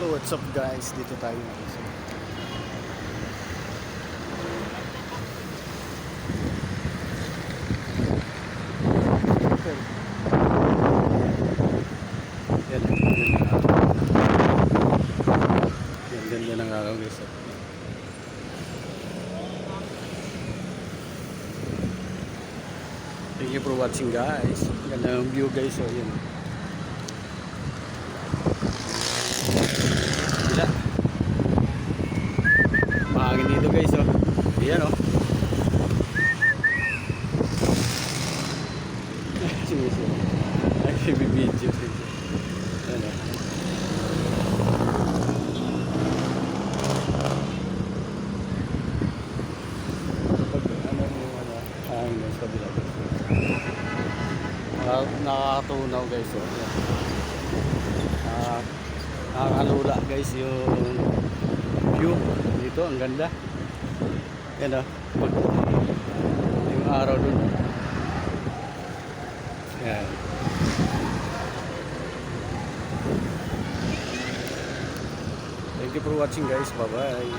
So what's up guys? Dito tayo ngayon. So, Yan, yan ganda ng araw guys. Thank you for watching guys. Ganda ng view guys. Oh, yan. Dito guys. Oh. Yan oh. Sinusunod. Ay, bibidyo. Yan oh. Uh, nakakatunaw guys. Oh. Ah, nakakalula guys yung view. Dito ang ganda. Yan o pag yung araw dun. Yan thank you for watching guys. Bye bye